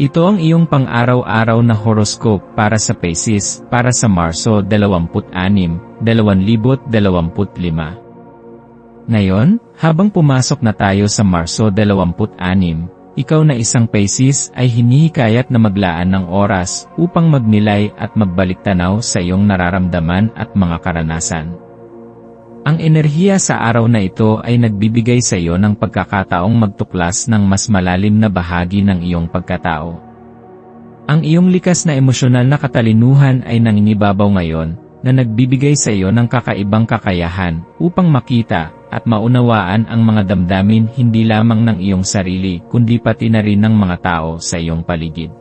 Ito ang iyong pang-araw-araw na horoscope para sa Pisces para sa Marso 26, 2025. Ngayon, habang pumasok na tayo sa Marso 26, ikaw na isang Pisces ay hinihikayat na maglaan ng oras upang magnilay at magbalik tanaw sa iyong nararamdaman at mga karanasan. Ang enerhiya sa araw na ito ay nagbibigay sa iyo ng pagkakataong magtuklas ng mas malalim na bahagi ng iyong pagkatao. Ang iyong likas na emosyonal na katalinuhan ay nanginibabaw ngayon, na nagbibigay sa iyo ng kakaibang kakayahan upang makita at maunawaan ang mga damdamin hindi lamang ng iyong sarili kundi pati na rin ng mga tao sa iyong paligid.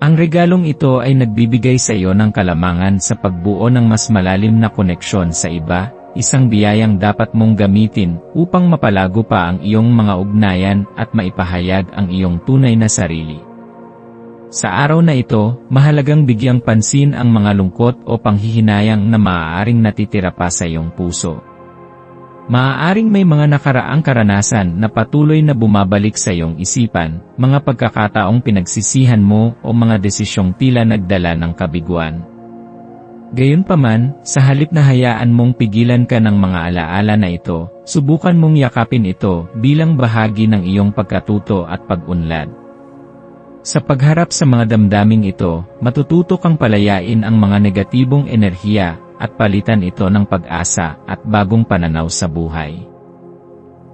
Ang regalong ito ay nagbibigay sa iyo ng kalamangan sa pagbuo ng mas malalim na koneksyon sa iba, isang biyayang dapat mong gamitin upang mapalago pa ang iyong mga ugnayan at maipahayag ang iyong tunay na sarili. Sa araw na ito, mahalagang bigyang pansin ang mga lungkot o panghihinayang na maaaring natitira pa sa iyong puso. Maaaring may mga nakaraang karanasan na patuloy na bumabalik sa iyong isipan, mga pagkakataong pinagsisihan mo o mga desisyong tila nagdala ng kabiguan. Gayunpaman, sa halip na hayaan mong pigilan ka ng mga alaala na ito, subukan mong yakapin ito bilang bahagi ng iyong pagkatuto at pag-unlad. Sa pagharap sa mga damdaming ito, matututo kang palayain ang mga negatibong enerhiya at palitan ito ng pag-asa at bagong pananaw sa buhay.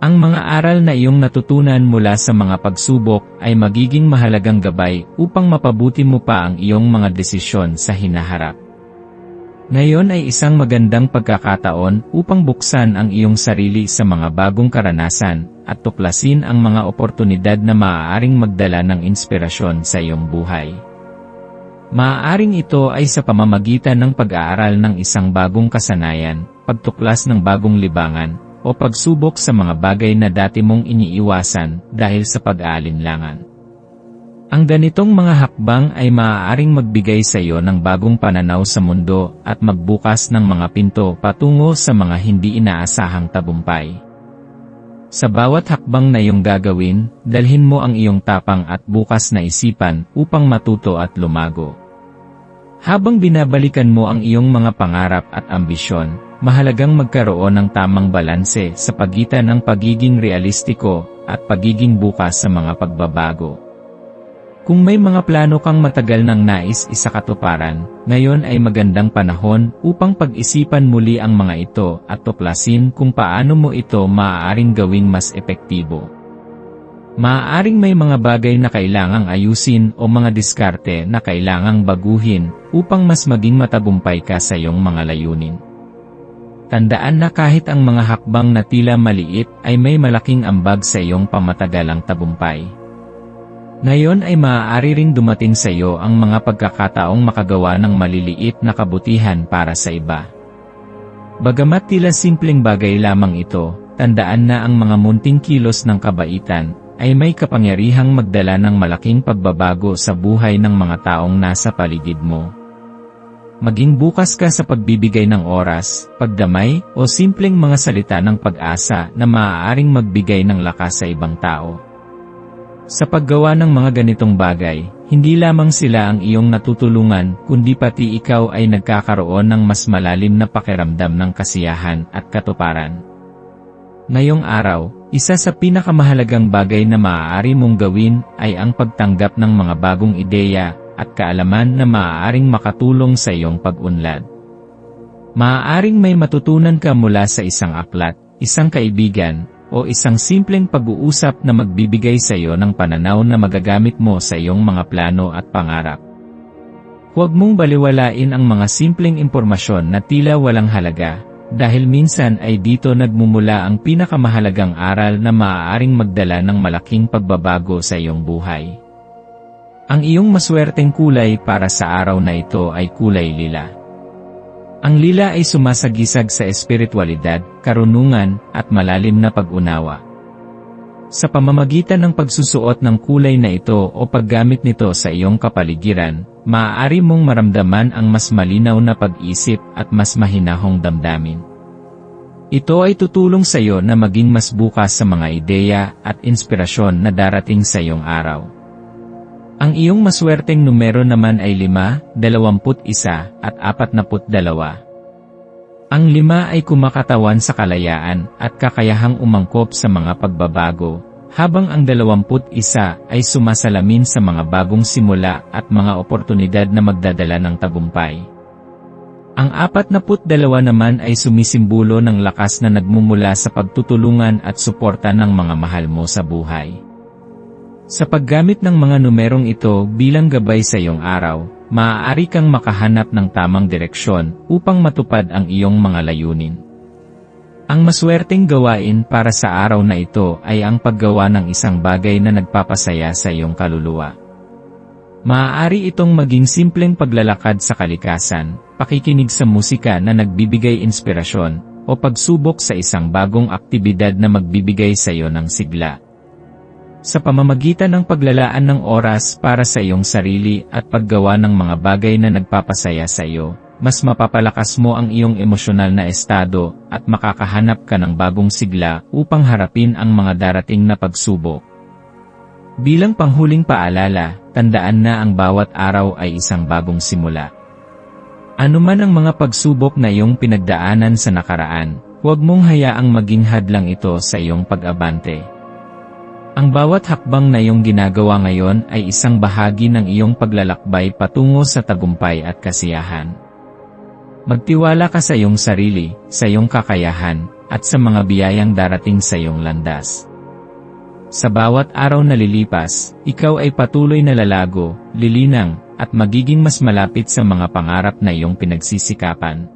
Ang mga aral na iyong natutunan mula sa mga pagsubok ay magiging mahalagang gabay upang mapabuti mo pa ang iyong mga desisyon sa hinaharap. Ngayon ay isang magandang pagkakataon upang buksan ang iyong sarili sa mga bagong karanasan at tuklasin ang mga oportunidad na maaaring magdala ng inspirasyon sa iyong buhay. Maaaring ito ay sa pamamagitan ng pag-aaral ng isang bagong kasanayan, pagtuklas ng bagong libangan, o pagsubok sa mga bagay na dati mong iniiwasan dahil sa pag-aalinlangan. Ang ganitong mga hakbang ay maaaring magbigay sa iyo ng bagong pananaw sa mundo at magbukas ng mga pinto patungo sa mga hindi inaasahang tabumpay. Sa bawat hakbang na iyong gagawin, dalhin mo ang iyong tapang at bukas na isipan upang matuto at lumago. Habang binabalikan mo ang iyong mga pangarap at ambisyon, mahalagang magkaroon ng tamang balanse sa pagitan ng pagiging realistiko at pagiging bukas sa mga pagbabago. Kung may mga plano kang matagal ng nais isakatuparan, ngayon ay magandang panahon upang pag-isipan muli ang mga ito at tuklasin kung paano mo ito maaaring gawing mas epektibo. Maaaring may mga bagay na kailangang ayusin o mga diskarte na kailangang baguhin upang mas maging matagumpay ka sa iyong mga layunin. Tandaan na kahit ang mga hakbang na tila maliit ay may malaking ambag sa iyong pamatagalang tagumpay. Ngayon ay maaari ring dumating sa iyo ang mga pagkakataong makagawa ng maliliit na kabutihan para sa iba. Bagamat tila simpleng bagay lamang ito, tandaan na ang mga munting kilos ng kabaitan ay may kapangyarihang magdala ng malaking pagbabago sa buhay ng mga taong nasa paligid mo. Maging bukas ka sa pagbibigay ng oras, pagdamay, o simpleng mga salita ng pag-asa na maaaring magbigay ng lakas sa ibang tao. Sa paggawa ng mga ganitong bagay, hindi lamang sila ang iyong natutulungan, kundi pati ikaw ay nagkakaroon ng mas malalim na pakiramdam ng kasiyahan at katuparan. Ngayong araw, isa sa pinakamahalagang bagay na maaari mong gawin ay ang pagtanggap ng mga bagong ideya at kaalaman na maaaring makatulong sa iyong pag-unlad. Maaaring may matutunan ka mula sa isang aklat, isang kaibigan, o isang simpleng pag-uusap na magbibigay sa iyo ng pananaw na magagamit mo sa iyong mga plano at pangarap. Huwag mong baliwalain ang mga simpleng impormasyon na tila walang halaga, dahil minsan ay dito nagmumula ang pinakamahalagang aral na maaaring magdala ng malaking pagbabago sa iyong buhay. Ang iyong maswerteng kulay para sa araw na ito ay kulay lila. Ang lila ay sumasagisag sa espiritualidad, karunungan, at malalim na pag-unawa. Sa pamamagitan ng pagsusuot ng kulay na ito o paggamit nito sa iyong kapaligiran, maaari mong maramdaman ang mas malinaw na pag-isip at mas mahinahong damdamin. Ito ay tutulong sa iyo na maging mas bukas sa mga ideya at inspirasyon na darating sa iyong araw. Ang iyong maswerteng numero naman ay 5, 21 at 42. Ang lima ay kumakatawan sa kalayaan at kakayahang umangkop sa mga pagbabago, habang ang 21 ay sumasalamin sa mga bagong simula at mga oportunidad na magdadala ng tagumpay. Ang 42 naman ay sumisimbolo ng lakas na nagmumula sa pagtutulungan at suporta ng mga mahal mo sa buhay. Sa paggamit ng mga numerong ito bilang gabay sa iyong araw, maaari kang makahanap ng tamang direksyon upang matupad ang iyong mga layunin. Ang maswerteng gawain para sa araw na ito ay ang paggawa ng isang bagay na nagpapasaya sa iyong kaluluwa. Maaari itong maging simpleng paglalakad sa kalikasan, pakikinig sa musika na nagbibigay inspirasyon, o pagsubok sa isang bagong aktibidad na magbibigay sa iyo ng sigla. Sa pamamagitan ng paglalaan ng oras para sa iyong sarili at paggawa ng mga bagay na nagpapasaya sa iyo, mas mapapalakas mo ang iyong emosyonal na estado at makakahanap ka ng bagong sigla upang harapin ang mga darating na pagsubok. Bilang panghuling paalala, tandaan na ang bawat araw ay isang bagong simula. Ano man ang mga pagsubok na iyong pinagdaanan sa nakaraan, huwag mong hayaang maging hadlang ito sa iyong pag-abante. Ang bawat hakbang na iyong ginagawa ngayon ay isang bahagi ng iyong paglalakbay patungo sa tagumpay at kasiyahan. Magtiwala ka sa iyong sarili, sa iyong kakayahan, at sa mga biyayang darating sa iyong landas. Sa bawat araw na lilipas, ikaw ay patuloy na lalago, lilinang, at magiging mas malapit sa mga pangarap na iyong pinagsisikapan.